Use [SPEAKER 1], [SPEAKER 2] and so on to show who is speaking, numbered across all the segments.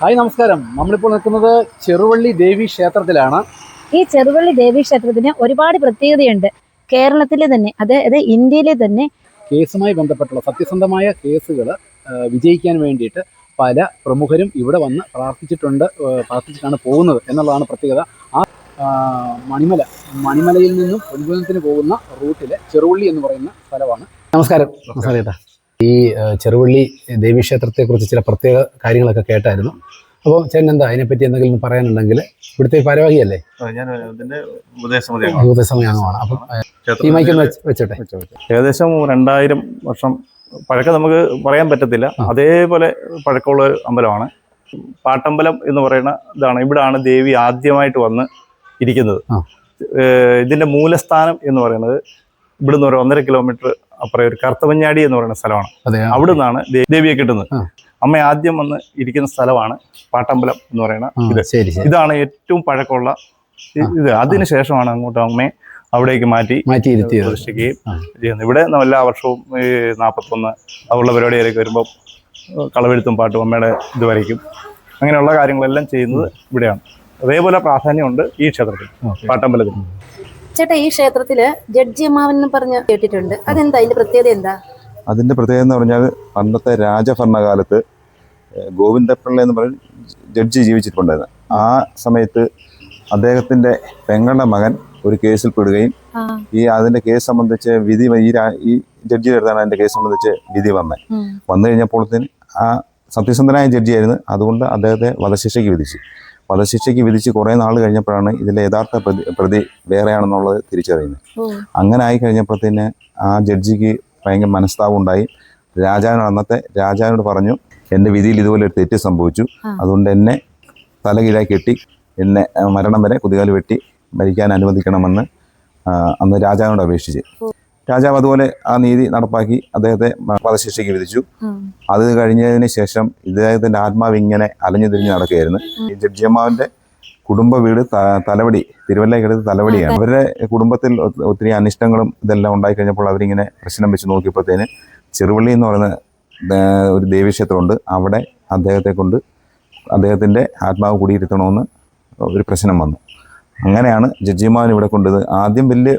[SPEAKER 1] Hi നമസ്കാരം. നമ്മളിപ്പോൾ നിൽക്കുന്നത് ചെറുവള്ളി ദേവി ക്ഷേത്രത്തിലാണ്.
[SPEAKER 2] ഈ ചെറുവള്ളി ദേവി ക്ഷേത്രത്തിന് ഒരുപാട് പ്രത്യേകതയുണ്ട്. കേരളത്തിലെ തന്നെ അതായത് ഇന്ത്യയിലെ തന്നെ
[SPEAKER 1] കേസുമായി ബന്ധപ്പെട്ടുള്ള സത്യസന്ധമായ കേസുകൾ വിജയിക്കാൻ വേണ്ടിയിട്ട് പല പ്രമുഖരും ഇവിടെ വന്ന് പ്രാർത്ഥിച്ചിട്ടുണ്ട് പ്രാർത്ഥിച്ചിട്ടാണ് പോകുന്നത് എന്നുള്ളതാണ് പ്രത്യേകത. ആ മണിമല മണിമലയിൽ നിന്നും പൊൻകുന്നത്തിന് പോകുന്ന റൂട്ടിലെ ചെറുവള്ളി എന്ന് പറയുന്ന സ്ഥലമാണ്. നമസ്കാരം. നമസ്കാരം. ചേട്ടാ ഈ ചെറുവള്ളി ദേവീക്ഷേത്രത്തെ കുറിച്ച് ചില പ്രത്യേക കാര്യങ്ങളൊക്കെ കേട്ടായിരുന്നു. അപ്പോൾ ചേട്ടൻ എന്താ അതിനെപ്പറ്റി എന്തെങ്കിലും പറയാനുണ്ടെങ്കിൽ ഇവിടുത്തെ ഭാരവാഹിയല്ലേ? അപ്പം ഈ മൈക്കൊന്ന് വെച്ചോട്ടെ.
[SPEAKER 3] ഏകദേശം രണ്ടായിരം വർഷം പഴക്കം നമുക്ക് പറയാൻ പറ്റത്തില്ല. അതേപോലെ പഴക്കമുള്ള ഒരു അമ്പലമാണ്. പാട്ടമ്പലം എന്ന് പറയുന്ന ഇതാണ്. ഇവിടാണ് ദേവി ആദ്യമായിട്ട് വന്ന് ഇരിക്കുന്നത്. ഇതിന്റെ മൂലസ്ഥാനം എന്ന് പറയുന്നത് ഇവിടുന്ന് ഒരു ഒന്നര കിലോമീറ്റർ അപ്പുറം ഒരു കറുത്തവഞ്ഞാടി എന്ന് പറയുന്ന സ്ഥലമാണ്. അവിടെ നിന്നാണ് ദേവിയെ കിട്ടുന്നത്. അമ്മ ആദ്യം വന്ന് ഇരിക്കുന്ന സ്ഥലമാണ് പാട്ടമ്പലം എന്ന് പറയുന്ന ഇത്. ഇതാണ് ഏറ്റവും പഴക്കമുള്ള ഇത്. അതിനുശേഷമാണ് അങ്ങോട്ട് അമ്മയെ അവിടേക്ക് മാറ്റി
[SPEAKER 1] മാറ്റി
[SPEAKER 3] പ്രതിഷ്ഠിക്കുകയും ചെയ്യുന്നത്. ഇവിടെ എല്ലാ വർഷവും ഈ നാൽപ്പത്തൊന്ന് അതുള്ള പരിപാടികളൊക്കെ വരുമ്പോൾ കളവെഴുത്തും പാട്ടും അമ്മയുടെ ഇത് വരയ്ക്കും. അങ്ങനെയുള്ള കാര്യങ്ങളെല്ലാം ചെയ്യുന്നത് ഇവിടെയാണ്. അതേപോലെ പ്രാധാന്യമുണ്ട് ഈ ക്ഷേത്രത്തിൽ. പാട്ടമ്പലത്തിൽ.
[SPEAKER 2] ചേട്ടാ ഈ ക്ഷേത്രത്തിൽ ജഡ്ജി അമ്മാവൻ എന്ന് പറഞ്ഞ് കേട്ടിട്ടുണ്ട്. അതെന്താ? അതിന്റെ പ്രത്യേകത എന്താ?
[SPEAKER 4] അതിന്റെ പ്രത്യേകത എന്ന് പറഞ്ഞാൽ പണ്ടത്തെ രാജഭരണകാലത്ത് ഗോവിന്ദപിള്ള എന്ന് പറയുന്ന ജഡ്ജി ജീവിച്ചിട്ടുണ്ടായിരുന്നു. ആ സമയത്ത് അദ്ദേഹത്തിന്റെ പെങ്ങളുടെ മകൻ ഒരു കേസിൽ പെടുകയും ഈ അതിന്റെ കേസ് സംബന്ധിച്ച് വിധി ഈ ജഡ്ജി ഈ ജഡ്ജിയുടെ അടുത്താണ് അതിന്റെ കേസ് സംബന്ധിച്ച് വിധി വന്നത്. വന്നു കഴിഞ്ഞപ്പോഴത്തേന് ആ സത്യസന്ധനായ ജഡ്ജിയായിരുന്നു. അതുകൊണ്ട് അദ്ദേഹത്തെ വധശിക്ഷയ്ക്ക് വിധിച്ചു. വധശിക്ഷയ്ക്ക് വിധിച്ച് കുറേ നാൾ കഴിഞ്ഞപ്പോഴാണ് ഇതിലെ യഥാർത്ഥ പ്രതി പ്രതി വേറെയാണെന്നുള്ളത് തിരിച്ചറിയുന്നത്. അങ്ങനെ ആയി കഴിഞ്ഞപ്പോഴത്തേന് ആ ജഡ്ജിക്ക് ഭയങ്കര മനസ്താപം ഉണ്ടായി. രാജാവിനോട് അന്നത്തെ രാജാവിനോട് പറഞ്ഞു എന്റെ വിധിയിൽ ഇതുപോലെ ഒരു തെറ്റ് സംഭവിച്ചു. അതുകൊണ്ട് എന്നെ തലകീഴായി കെട്ടി എന്നെ മരണം വരെ കുതികാൽ വെട്ടി മരിക്കാൻ അനുവദിക്കണമെന്ന് അന്ന് രാജാവിനോട് അപേക്ഷിച്ച്. രാജാവ് അതുപോലെ ആ നീതി നടപ്പാക്കി അദ്ദേഹത്തെ വധശിക്ഷയ്ക്ക് വിധിച്ചു. അത് കഴിഞ്ഞതിന് ശേഷം ഇദ്ദേഹത്തിന്റെ ആത്മാവ് ഇങ്ങനെ അലഞ്ഞു തിരിഞ്ഞ് നടക്കുകയായിരുന്നു. ഈ ജഡ്ജിയമ്മാവിന്റെ കുടുംബ വീട് തലവടി തിരുവല്ലയ്ക്കടുത്ത് തലവടിയാണ്. അവരുടെ കുടുംബത്തിൽ ഒത്തിരി അനിഷ്ടങ്ങളും ഇതെല്ലാം ഉണ്ടായി കഴിഞ്ഞപ്പോൾ അവരിങ്ങനെ പ്രശ്നം വെച്ച് നോക്കിയപ്പോഴത്തേന് ചെറുവള്ളി എന്ന് പറയുന്ന ഒരു ദേവീക്ഷേത്രമുണ്ട്. അവിടെ അദ്ദേഹത്തെ കൊണ്ട് അദ്ദേഹത്തിന്റെ ആത്മാവ് കുടിയിരുത്തണമെന്ന് ഒരു പ്രശ്നം വന്നു. അങ്ങനെയാണ് ജഡ്ജിമാൻ ഇവിടെ കൊണ്ടത്. ആദ്യം വലിയ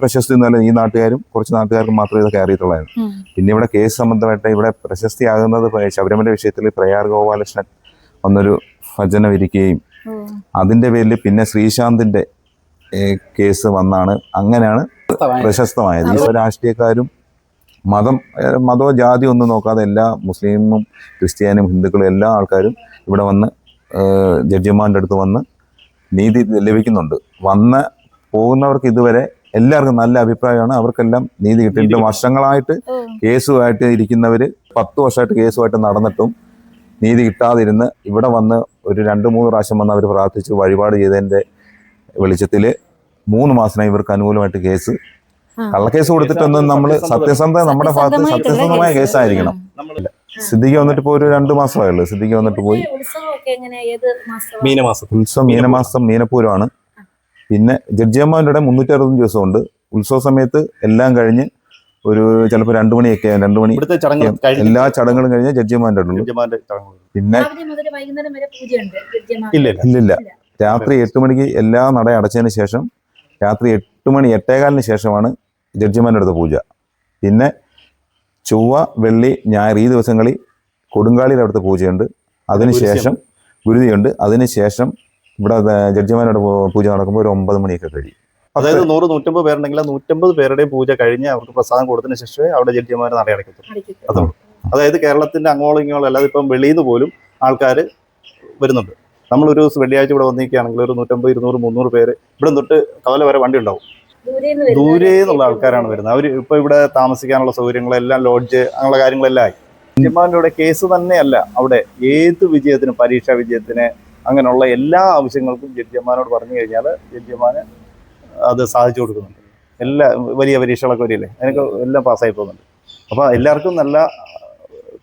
[SPEAKER 4] പ്രശസ്തി ഒന്നുമല്ല ഈ നാട്ടുകാരും കുറച്ച് നാട്ടുകാർക്കും മാത്രമേ ഇതൊക്കെ അറിയത്തുള്ളായിരുന്നു. പിന്നെ ഇവിടെ കേസ് സംബന്ധമായിട്ട് ഇവിടെ പ്രശസ്തിയാകുന്നത് ശബരിമല വിഷയത്തിൽ പ്രയാർ ഗോപാലകൃഷ്ണൻ വന്നൊരു ഭജന ഇരിക്കുകയും
[SPEAKER 2] അതിന്റെ
[SPEAKER 4] അതിന്റെ പേരിൽ പിന്നെ ശ്രീശാന്തിന്റെ കേസ് വന്നാണ്. അങ്ങനെയാണ് പ്രശസ്തമായത്. ഈ രാഷ്ട്രീയക്കാരും മതം മതോ ജാതി ഒന്നും നോക്കാതെ എല്ലാ മുസ്ലിമും ക്രിസ്ത്യാനും ഹിന്ദുക്കളും എല്ലാ ആൾക്കാരും ഇവിടെ വന്ന് ജഡ്ജിമാരുടെ അടുത്ത് വന്ന് നീതി ലഭിക്കുന്നുണ്ട്. വന്ന പോകുന്നവർക്ക് ഇതുവരെ എല്ലാവർക്കും നല്ല അഭിപ്രായമാണ്. അവർക്കെല്ലാം നീതി കിട്ടിയിട്ട് വർഷങ്ങളായിട്ട് കേസുമായിട്ട് ഇരിക്കുന്നവർ പത്ത് വർഷമായിട്ട് കേസുമായിട്ട് നടന്നിട്ടും നീതി കിട്ടാതിരുന്ന് ഇവിടെ വന്ന് ഒരു രണ്ട് മൂന്ന് പ്രാവശ്യം വന്ന് അവർ പ്രാർത്ഥിച്ച് വഴിപാട് ചെയ്തതിന്റെ വെളിച്ചത്തിൽ മൂന്ന് മാസത്തിനായി ഇവർക്ക് അനുകൂലമായിട്ട് കേസ്. കള്ളക്കേസ് കൊടുത്തിട്ടൊന്നും നമ്മൾ സത്യസന്ധ നമ്മുടെ ഭാഗത്ത് സത്യസന്ധമായ
[SPEAKER 2] കേസ്.
[SPEAKER 4] കേസായിരിക്കണം. സിദ്ധിക്ക് വന്നിട്ട് ഇപ്പോൾ ഒരു രണ്ട് മാസമായുള്ളൂ. സിദ്ധിക്ക് വന്നിട്ട് പോയി. ഉത്സവം മീനമാസം മീനപ്പൂരമാണ്. പിന്നെ ജഡ്ജിയമ്മാവിന്റെ ഇവിടെ മുന്നൂറ്റി അറുപത്തഞ്ച് ദിവസമുണ്ട്. ഉത്സവ സമയത്ത് എല്ലാം കഴിഞ്ഞ് ഒരു ചിലപ്പോൾ രണ്ടു മണിയൊക്കെ രണ്ടു മണി എല്ലാ ചടങ്ങുകളും കഴിഞ്ഞ് ഉള്ളൂ പിന്നെ ഇല്ലില്ല
[SPEAKER 2] ഇല്ല.
[SPEAKER 4] രാത്രി എട്ട് മണിക്ക് എല്ലാ നട അടച്ചതിന് ശേഷം രാത്രി എട്ട് മണി എട്ടേകാലിന് ശേഷമാണ് ജഡ്ജിമാരുടെ അടുത്ത് പൂജ. പിന്നെ ചൊവ്വ വെള്ളി ഞായർ ഈ ദിവസങ്ങളിൽ കൊടുങ്കാളിയുടെ അടുത്ത് പൂജയുണ്ട്. അതിനുശേഷം ഗുരുതിയുണ്ട്. അതിനുശേഷം ഇവിടെ ജഡ്ജിമാരുടെ പൂജ നടക്കുമ്പോൾ ഒരു ഒമ്പത് മണിയൊക്കെ കഴിയും.
[SPEAKER 3] അതായത് നൂറ് നൂറ്റമ്പത് പേരുണ്ടെങ്കിൽ ആ നൂറ്റമ്പത് പേരുടെ പൂജ കഴിഞ്ഞ് അവർക്ക് പ്രസാദം കൊടുത്തതിന് ശേഷമേ അവിടെ ജഡ്ജിമാർ നടയടക്കത്തുള്ളൂ
[SPEAKER 2] അടയ്ക്കത്തുള്ളൂ.
[SPEAKER 3] അതുള്ളൂ. അതായത് കേരളത്തിന്റെ അങ്ങോളം ഇങ്ങോളം അല്ലാതെ ഇപ്പം വെളിയിൽ നിന്ന് പോലും ആൾക്കാർ വരുന്നുണ്ട്. നമ്മളൊരു ദിവസം വെള്ളിയാഴ്ച ഇവിടെ വന്നിരിക്കുകയാണെങ്കിൽ ഒരു നൂറ്റമ്പത് ഇരുന്നൂറ് മുന്നൂറ് പേര് ഇവിടെ തൊട്ട് കവല വരെ വണ്ടി ഉണ്ടാവും. ദൂരെ നിന്നുള്ള ആൾക്കാരാണ് വരുന്നത്. അവർ ഇപ്പൊ ഇവിടെ താമസിക്കാനുള്ള സൗകര്യങ്ങളെല്ലാം ലോഡ്ജ് അങ്ങനെയുള്ള കാര്യങ്ങളെല്ലാം ആയി. ജഡ്ജിമാരുടെ കേസ് തന്നെയല്ല അവിടെ. ഏത് വിജയത്തിനും പരീക്ഷാ വിജയത്തിന് അങ്ങനെയുള്ള എല്ലാ ആവശ്യങ്ങൾക്കും ജഡ്ജിമാനോട് പറഞ്ഞു കഴിഞ്ഞാൽ ജഡ്ജിമാന് അത് സാധിച്ചു കൊടുക്കുന്നുണ്ട്. എല്ലാ വലിയ പരീക്ഷകളൊക്കെ വരില്ലേ അതിനൊക്കെ എല്ലാം പാസ്സായി പോകുന്നുണ്ട്. അപ്പോൾ എല്ലാവർക്കും നല്ല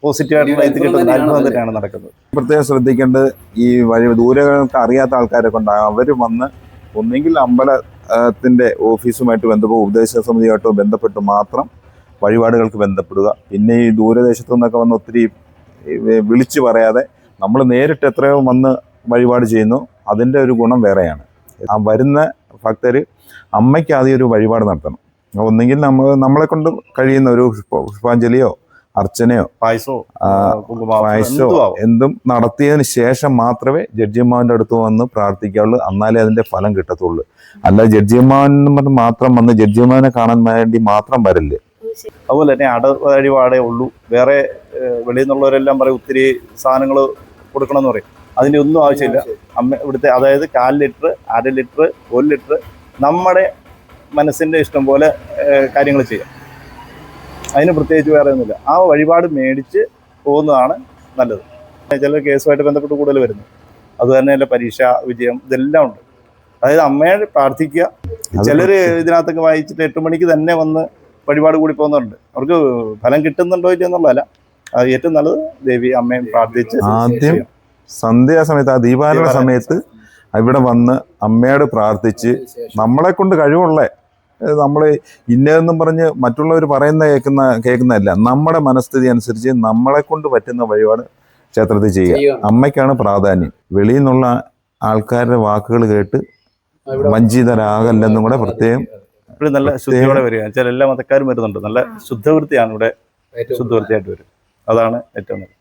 [SPEAKER 3] പോസിറ്റീവ് ആയിട്ടുള്ള ഇത് കിട്ടുന്ന അനുഭവം തന്നെയാണ് നടക്കുന്നത്.
[SPEAKER 4] പ്രത്യേകം ശ്രദ്ധിക്കേണ്ടത് ഈ വഴി ദൂരങ്ങൾക്ക് അറിയാത്ത ആൾക്കാരെ കൊണ്ട് അവർ വന്ന് ഒന്നെങ്കിൽ അമ്പലത്തിന്റെ ഓഫീസുമായിട്ട് ബന്ധപ്പെട്ട് ഉപദേശ സമിതിയായിട്ടോ ബന്ധപ്പെട്ട് മാത്രം വഴിപാടുകൾക്ക് ബന്ധപ്പെടുക. പിന്നെ ഈ ദൂരദേശത്തു നിന്നൊക്കെ വന്ന് ഒത്തിരി വിളിച്ചു പറയാതെ നമ്മൾ നേരിട്ട് എത്രയോ വന്ന് വഴിപാട് ചെയ്യുന്നു. അതിന്റെ ഒരു ഗുണം വേറെയാണ്. ആ വരുന്ന ഭക്തർ അമ്മയ്ക്ക് ആദ്യം ഒരു വഴിപാട് നടത്തണം. ഒന്നെങ്കിൽ നമ്മൾ നമ്മളെ കൊണ്ട് കഴിയുന്ന ഒരു പുഷ്പ- പുഷ്പാഞ്ജലിയോ അർച്ചനയോ
[SPEAKER 3] പായസോ
[SPEAKER 4] പായസോ
[SPEAKER 3] എന്തും
[SPEAKER 4] നടത്തിയതിന് ശേഷം മാത്രമേ ജഡ്ജിമാവിന്റെ അടുത്ത് വന്ന് പ്രാർത്ഥിക്കാവുള്ളൂ. എന്നാലേ അതിന്റെ ഫലം കിട്ടത്തുള്ളൂ. അല്ല ജഡ്ജിമാൻ മാത്രം വന്ന് ജഡ്ജിമാനെ കാണാൻ വേണ്ടി മാത്രം വരല്ലേ?
[SPEAKER 3] അതുപോലെ തന്നെ അട വഴിപാടേ ഉള്ളൂ. വേറെ വെളിയിൽ നിന്നുള്ളവരെല്ലാം പറയും ഒത്തിരി സാധനങ്ങൾ കൊടുക്കണം എന്ന് പറയും. അതിന്റെ ഒന്നും ആവശ്യമില്ല. അമ്മ ഇവിടുത്തെ അതായത് കാൽ ലിറ്റർ അര ലിറ്റർ ഒരു ലിറ്റർ നമ്മുടെ മനസ്സിന്റെ ഇഷ്ടം പോലെ കാര്യങ്ങൾ ചെയ്യാം. അതിന് പ്രത്യേകിച്ച് വേറെ ഒന്നുമില്ല. ആ വഴിപാട് മേടിച്ച് പോകുന്നതാണ് നല്ലത്. ചില കേസുമായിട്ട് ബന്ധപ്പെട്ട് കൂടുതൽ വരുന്നു. അത് തന്നെയല്ല പരീക്ഷ വിജയം ഇതെല്ലാം ഉണ്ട്. അതായത് അമ്മയെ പ്രാർത്ഥിക്കുക.
[SPEAKER 4] ചിലർ
[SPEAKER 3] ചിലര് ഇതിനകത്തൊക്കെ വായിച്ചിട്ട് എട്ട് മണിക്ക് തന്നെ വന്ന് വഴിപാട് കൂടി പോകുന്നുണ്ട് അവർക്ക് ഫലം കിട്ടുന്നുണ്ടോ ഇല്ല എന്നുള്ളതല്ല. അത് ഏറ്റവും നല്ലത് ദേവി അമ്മയും പ്രാർത്ഥിച്ച്
[SPEAKER 4] ആദ്യം. സന്ധ്യാസമയത്ത് ആ ദീപാരാധന സമയത്ത് ഇവിടെ വന്ന് അമ്മയോട് പ്രാർത്ഥിച്ച് നമ്മളെ കൊണ്ട് കഴിവുള്ള. നമ്മൾ ഇന്നതെന്നും പറഞ്ഞ് മറ്റുള്ളവർ പറയുന്ന കേൾക്കുന്ന കേൾക്കുന്നതല്ല. നമ്മുടെ മനസ്ഥിതി അനുസരിച്ച് നമ്മളെ കൊണ്ട് പറ്റുന്ന വഴിപാട് ക്ഷേത്രത്തിൽ ചെയ്യുക.
[SPEAKER 1] ചെയ്യുക.
[SPEAKER 4] അമ്മയ്ക്കാണ് പ്രാധാന്യം. വെളിയിൽ നിന്നുള്ള ആൾക്കാരുടെ വാക്കുകൾ കേട്ട് വഞ്ചിതരാകല്ലെന്നും കൂടെ പ്രത്യേകം
[SPEAKER 3] ഇപ്പോഴും നല്ല ശുദ്ധിയോടെ വരിക. ചില എല്ലാ മതക്കാരും വരുന്നുണ്ട്. നല്ല ശുദ്ധവൃത്തിയാണ് ഇവിടെ ശുദ്ധവൃത്തിയായിട്ട് വരും അതാണ് ഏറ്റവും നല്ലത്.